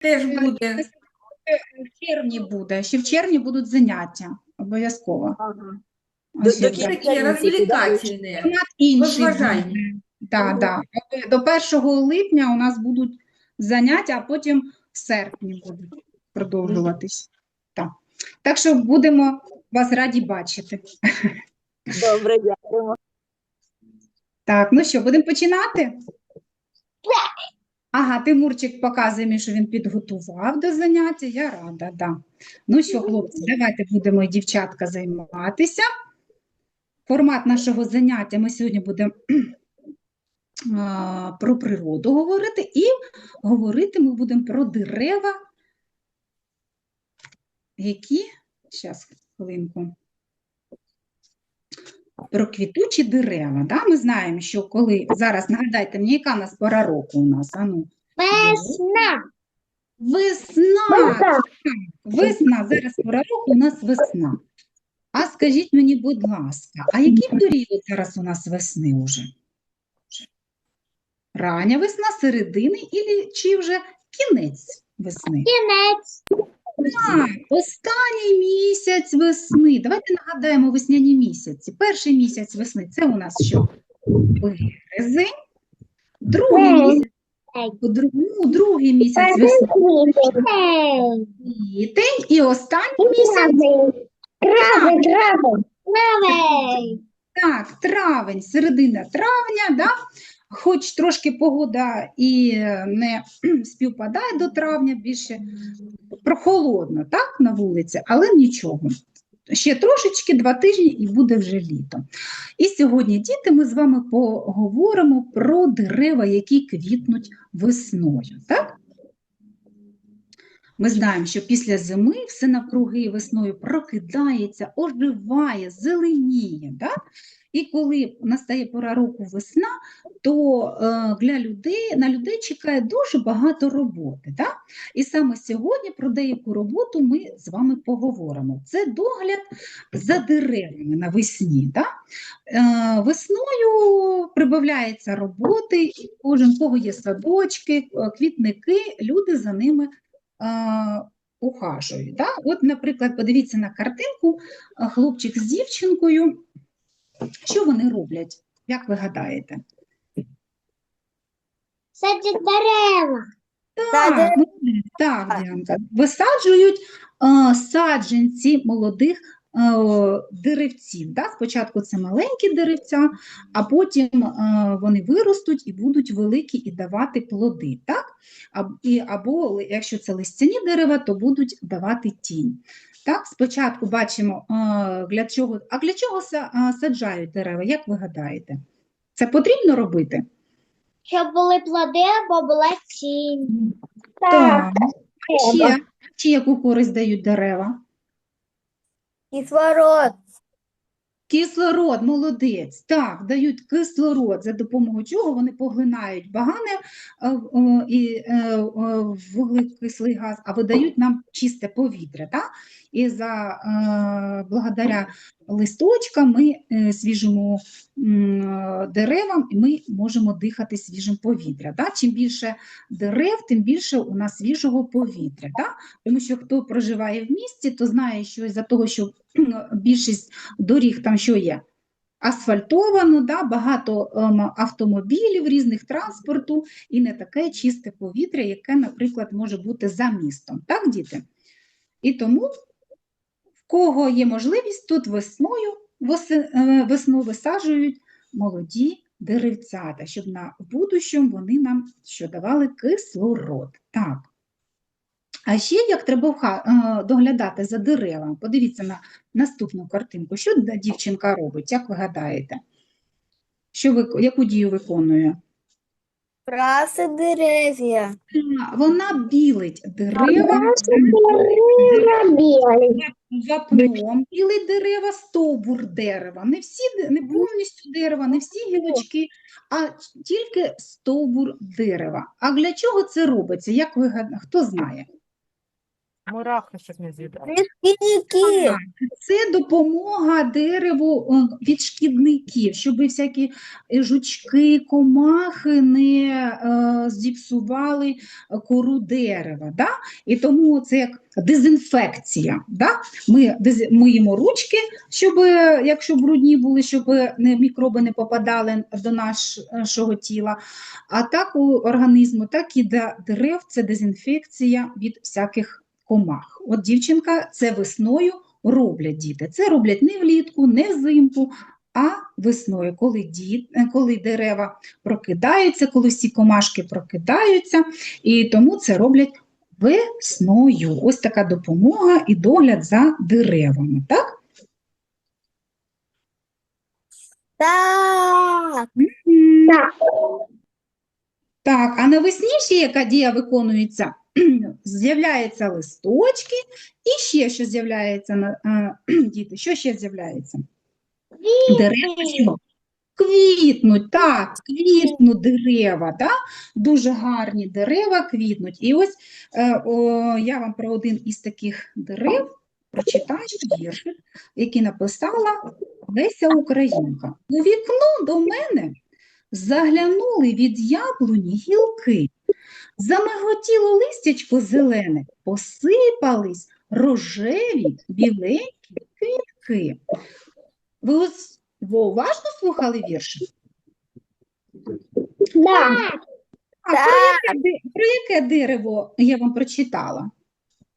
теж буде. В червні буде, ще в червні будуть заняття, обов'язково. Ага. До Такі інший Да, да. До 1 липня у нас будуть заняття, а потім в серпні будуть продовжуватись. Так. так що будемо вас раді бачити. Добре, дякуємо. Так, ну що, будемо починати? Ага, Тимурчик показує мені, що він підготував до заняття. Я рада, да. Ну що, хлопці, давайте будемо і дівчатка займатися. Формат нашого заняття ми сьогодні будемо про природу говорити, і говорити ми будемо про дерева, які, зараз, хвилинку, про квітучі дерева. Да? Ми знаємо, що коли, зараз нагадайте мені, яка в нас пора року у нас? А ну, Весна. Весна! Весна, зараз пора року у нас весна. А скажіть мені, будь ласка, а який період зараз у нас весни уже? Рання весна, середини чи вже кінець весни? Кінець. Так, останній місяць весни. Давайте нагадаємо весняні місяці. Перший місяць весни це у нас що? Березень. Другий місяць, ну, другий місяць весни. Квітень. І останній місяць. Трави. Трави. Трави. так, травень, середина травня, да? Хоч трошки погода і е, не співпадає до травня, більше прохолодно, так, на вулиці, але нічого. Ще трошечки, два тижні і буде вже літо. І сьогодні, діти, ми з вами поговоримо про дерева, які квітнуть весною, так? Ми знаємо, що після зими все навкруги весною прокидається, оживає, зеленіє. Да? І коли настає пора року весна, то е, для людей, на людей чекає дуже багато роботи. Да? І саме сьогодні про деяку роботу ми з вами поговоримо. Це догляд за деревами навесні. Да? Е, весною прибавляється роботи, і кожен кого є садочки, е, квітники, люди за ними ухажують. Да? От, наприклад, подивіться на картинку, хлопчик з дівчинкою. Що вони роблять? Як ви гадаєте? Садять дерева. Так, молодець, так, Діанка. Висаджують а, саджанці молодих деревців. Да? Спочатку це маленькі деревця, а потім вони виростуть і будуть великі і давати плоди. Так? Або якщо це листяні дерева, то будуть давати тінь. Так, спочатку бачимо, а, для чого, а для чого саджають дерева, як ви гадаєте? Це потрібно робити? Щоб були плоди або була тінь. Так. А ще, ще яку користь дають дерева? Кислород. Кислород, молодець. Так, дають кислород, за допомогою чого вони поглинають багане е, е, і е, вуглекислий газ, а видають нам чисте повітря. Так? І за, е, благодаря листочкам ми е, свіжому е, деревам і ми можемо дихати свіжим повітрям. Так? Чим більше дерев, тим більше у нас свіжого повітря. Так? Тому що хто проживає в місті, то знає, що із-за того, що більшість доріг там що є? Асфальтовано, да, багато ем, автомобілів, різних транспорту, і не таке чисте повітря, яке, наприклад, може бути за містом. Так, діти? І тому, кого є можливість, тут весною, е, весну висаджують молоді деревцята, щоб на будущому вони нам що давали кислород. Так. А ще як треба е, доглядати за деревами. Подивіться на наступну картинку. Що дівчинка робить, як ви гадаєте? Що яку дію виконує? Краси дерев'я. Вона білить дерева, вапном білить дерева, стовбур дерева. Не всі, не повністю дерева, не всі гілочки, а тільки стовбур дерева. А для чого це робиться? Як ви, гад- хто знає? Мурахи, щоб не з'їдали. Шкідники. Це допомога дереву від шкідників, щоб всякі е, жучки, комахи не е, зіпсували кору дерева. Да? І тому це як дезінфекція. Да? Ми дез- миємо ручки, щоб, якщо брудні були, щоб не, мікроби не попадали до нашого тіла. А так у організму, так і до дерев це дезінфекція від всяких комах. От дівчинка це весною роблять діти. Це роблять не влітку, не взимку, а весною, коли, діт, е, коли дерева прокидаються, коли всі комашки прокидаються, і тому це роблять весною. Ось така допомога і догляд за деревами. Так? Так. Так, а навесні ще яка дія виконується? З'являються листочки, і ще що з'являється на діти. Що ще з'являється? Дерева? Квітнуть, так, квітнуть дерева, да? дуже гарні дерева квітнуть. І ось е, о, я вам про один із таких дерев прочитаю віршик, який написала Леся Українка. У вікно до мене заглянули від яблуні гілки, замиготіло листячко зелене, посипались рожеві біленькі квітки. Ви ось ви уважно слухали вірші? Так. А про яке, про яке дерево я вам прочитала?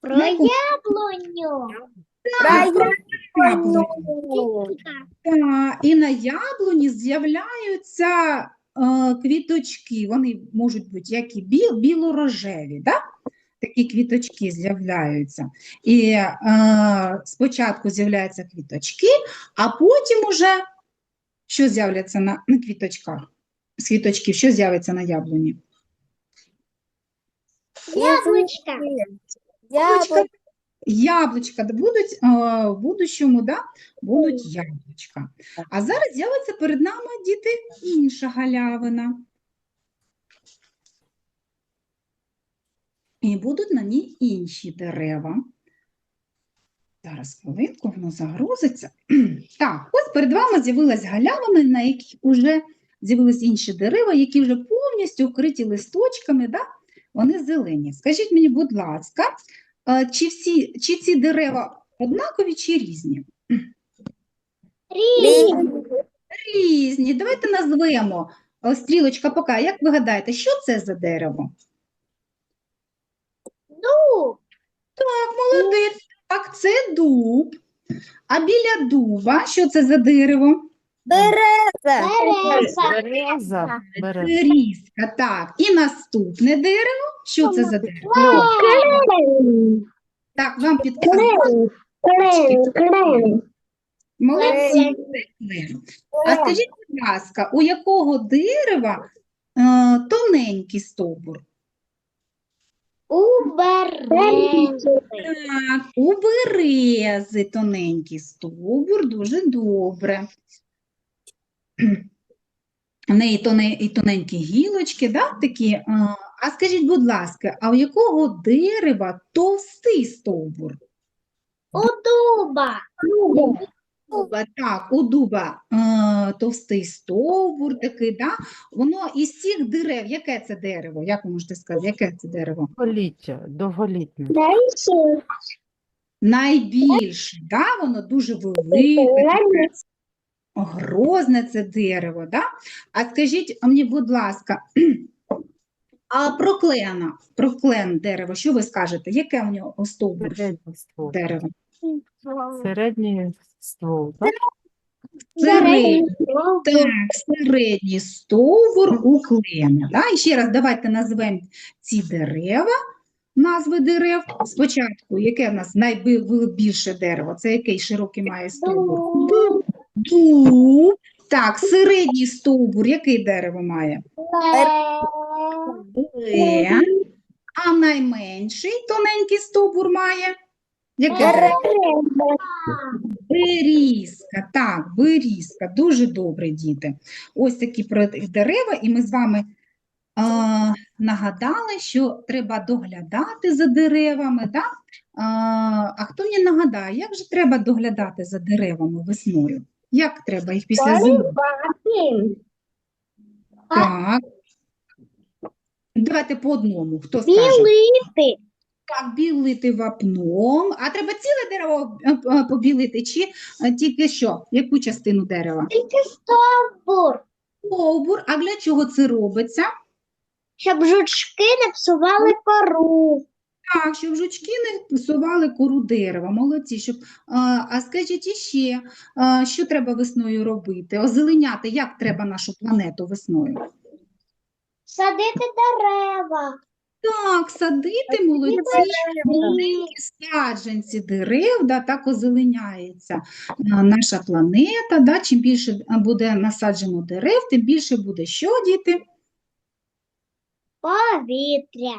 Про яблуню. Так, про яблуню. Тільки. І на яблуні з'являються квіточки. Вони можуть бути як і біл, біло-рожеві, да? такі квіточки з'являються. І е, спочатку з'являються квіточки, а потім уже що з'являться на, на квіточках? З квіточків, що з'явиться на яблуні? Яблучка. Яблучка. Яблучка будуть в будущому, да, будуть яблучка. А зараз з'явиться перед нами діти інша галявина. І будуть на ній інші дерева. Зараз хвилинку, воно загрузиться. Так, ось перед вами з'явилась галявина, на якій вже з'явились інші дерева, які вже повністю вкриті листочками, да? вони зелені. Скажіть мені, будь ласка, чи, всі, чи ці дерева однакові чи різні? Різні. Різні. Давайте назвемо. Е, Стрілочка поки. Як ви гадаєте, що це за дерево? Дуб. Так, молодець. Так, це дуб. А біля дуба, що це за дерево? Береза. Береза. Береза. Береза. Берізка, так. І наступне дерево. Що це за дерево? Так, вам підказують. Молодці. А скажіть, будь ласка, у якого дерева е, тоненький стовбур? У берези. Так, у берези тоненький стовбур, дуже добре. У неї і тоненькі гілочки, да, такі. А, а скажіть, будь ласка, а у якого дерева товстий стовбур? У дуба. Дуба, так, у дуба е, товстий стовбур такий, да? Воно із цих дерев, яке це дерево? Як ви можете сказати, яке це дерево? Довголіття. Довголітне. Найбільше, да? Воно дуже велике, грозне це дерево, да? А скажіть мені, будь ласка, а про клена, про клен дерево, що ви скажете? Яке у нього стовбур Середній ствол. Середній ствол, так? Середній, так, середній стовбур у клена. Да? І ще раз давайте назвемо ці дерева, назви дерев. Спочатку, яке в нас найбільше дерево? Це який широкий має стовбур? Дуб. Так, середній стовбур, який дерево має? Клен. А найменший тоненький стовбур має? Яке? Берізка, так, берізка, дуже добре, діти. Ось такі дерева, і ми з вами а, нагадали, що треба доглядати за деревами, да? А хто мені нагадає, як же треба доглядати за деревами весною? Як треба їх після зими? Так. Давайте по одному. Хто скаже? Білити. Так, білити вапном. А треба ціле дерево е, е, побілити, чи е, тільки що? Яку частину дерева? Тільки стовбур. Стовбур. А для чого це робиться? Щоб жучки не псували кору. Так, щоб жучки не псували кору дерева. Молодці. Щоб, а, а скажіть іще, а, що треба весною робити? Озеленяти, як треба нашу планету весною? Садити дерева. Так, садити молодці. Маленькі саджанці дерев, да, так озеленяється наша планета. Да, чим більше буде насаджено дерев, тим більше буде що, діти? Повітря.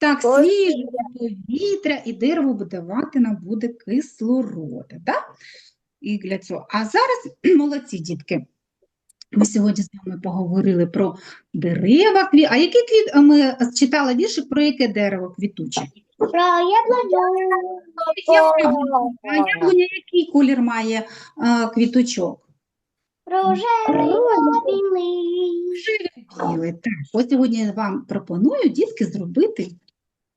Так, свіже повітря, і дерево буде давати нам буде кислород. Да? І для цього. А зараз, молодці дітки, ми сьогодні з вами поговорили про дерева. А який квіт ми читали віршик про яке дерево квітуче? Про яблуню. А яблуня який колір має а, квіточок? Рожевий білий. Білий. Так, ось сьогодні я вам пропоную, дітки, зробити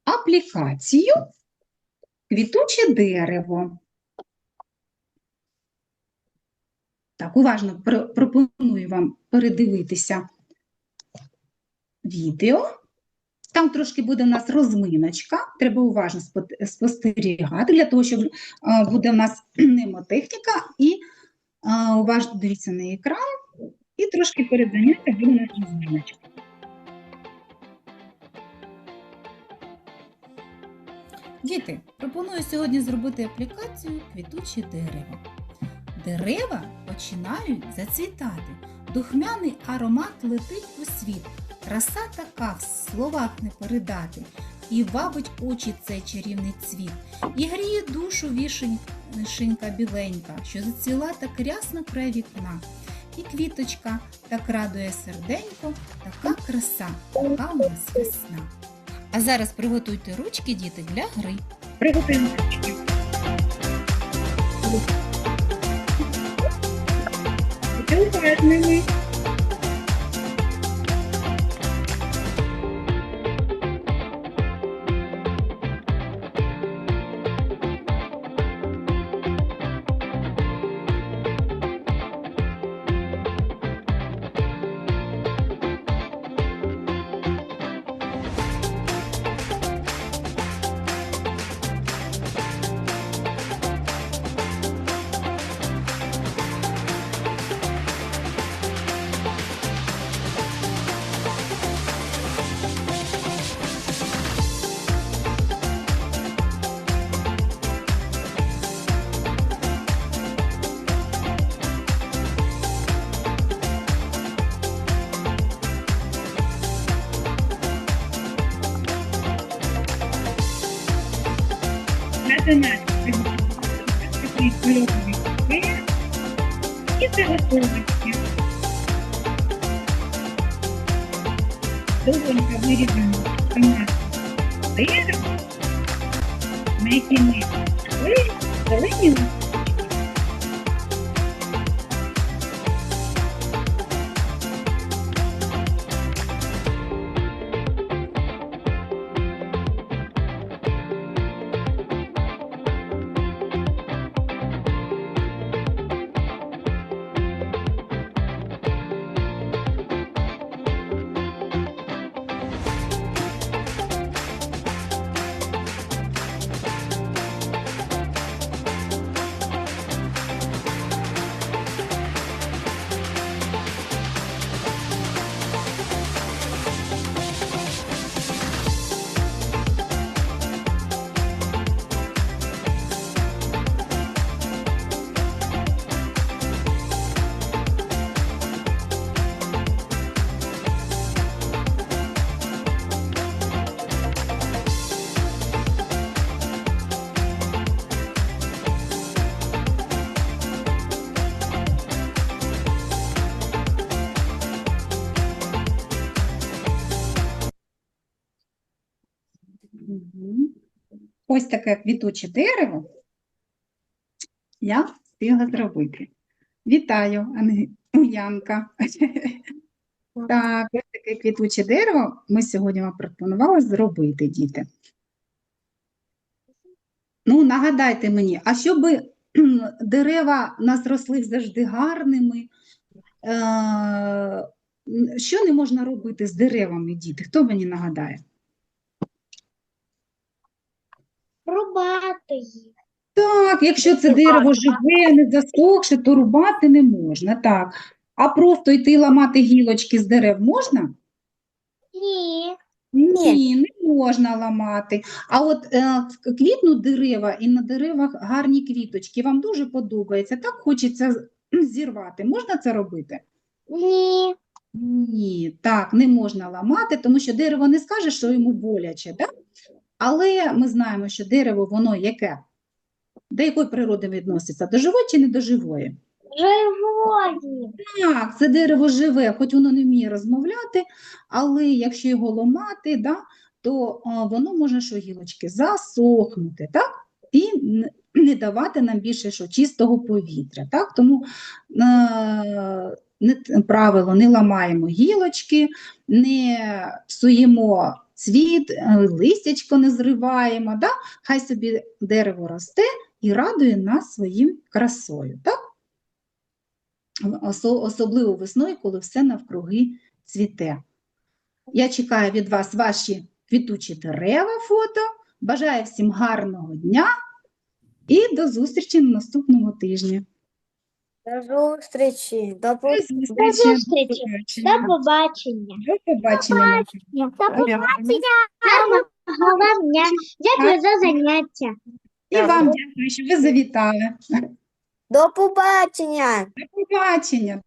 аплікацію квітуче дерево. Так, уважно пропоную вам передивитися відео. Там трошки буде в нас розминочка, треба уважно спостерігати, для того, щоб е, буде в нас мнемотехніка, і е, уважно дивіться на екран, і трошки перед буде у нас розминочка. Діти, пропоную сьогодні зробити аплікацію квітуче дерево. Дерева починають зацвітати. Духмяний аромат летить у світ. Краса така в словах не передати. І вабить очі цей чарівний цвіт. І гріє душу вішенька біленька, що зацвіла так рясно край вікна. І квіточка так радує серденько, така краса, така у нас весна. А зараз приготуйте ручки, діти, для гри. Приготуємо ручки. Будьте уважними. Це наш такий кольоровий папір. І це готовочки. Довгонько вирізано томатне дерево, на. Ось таке квітуче дерево я встигла зробити. Вітаю, Анг- Так, ось таке квітуче дерево ми сьогодні вам пропонували зробити, діти. Ну, нагадайте мені, а щоб дерева нас росли завжди гарними, е, що не можна робити з деревами, діти? Хто мені нагадає? Рубати їх. Так, якщо це дерево живе, не засохше, то рубати не можна, так. А просто йти ламати гілочки з дерев можна? Ні. Ні, не можна ламати. А от е, квітнуть дерева і на деревах гарні квіточки. Вам дуже подобається. Так хочеться зірвати. Можна це робити? Ні. Ні, так, не можна ламати, тому що дерево не скаже, що йому боляче, так? Але ми знаємо, що дерево, воно яке? До якої природи відноситься? До живої чи не до живої? Живої. Так, це дерево живе, хоч воно не вміє розмовляти, але якщо його ламати, да, то а, воно може що гілочки засохнути, так? І не давати нам більше що чистого повітря. Так? Тому е, не, правило не ламаємо гілочки, не псуємо цвіт, е, листячко не зриваємо. Да? Хай собі дерево росте і радує нас своїм красою. Так? Особливо весною, коли все навкруги цвіте. Я чекаю від вас ваші квітучі дерева фото. Бажаю всім гарного дня і до зустрічі на наступному тижні. До зустрічі. До До зустрічі. До побачення. До побачення. До побачення. Гарного. Дякую за заняття. І вам дякую, що ви завітали. До побачення. До побачення.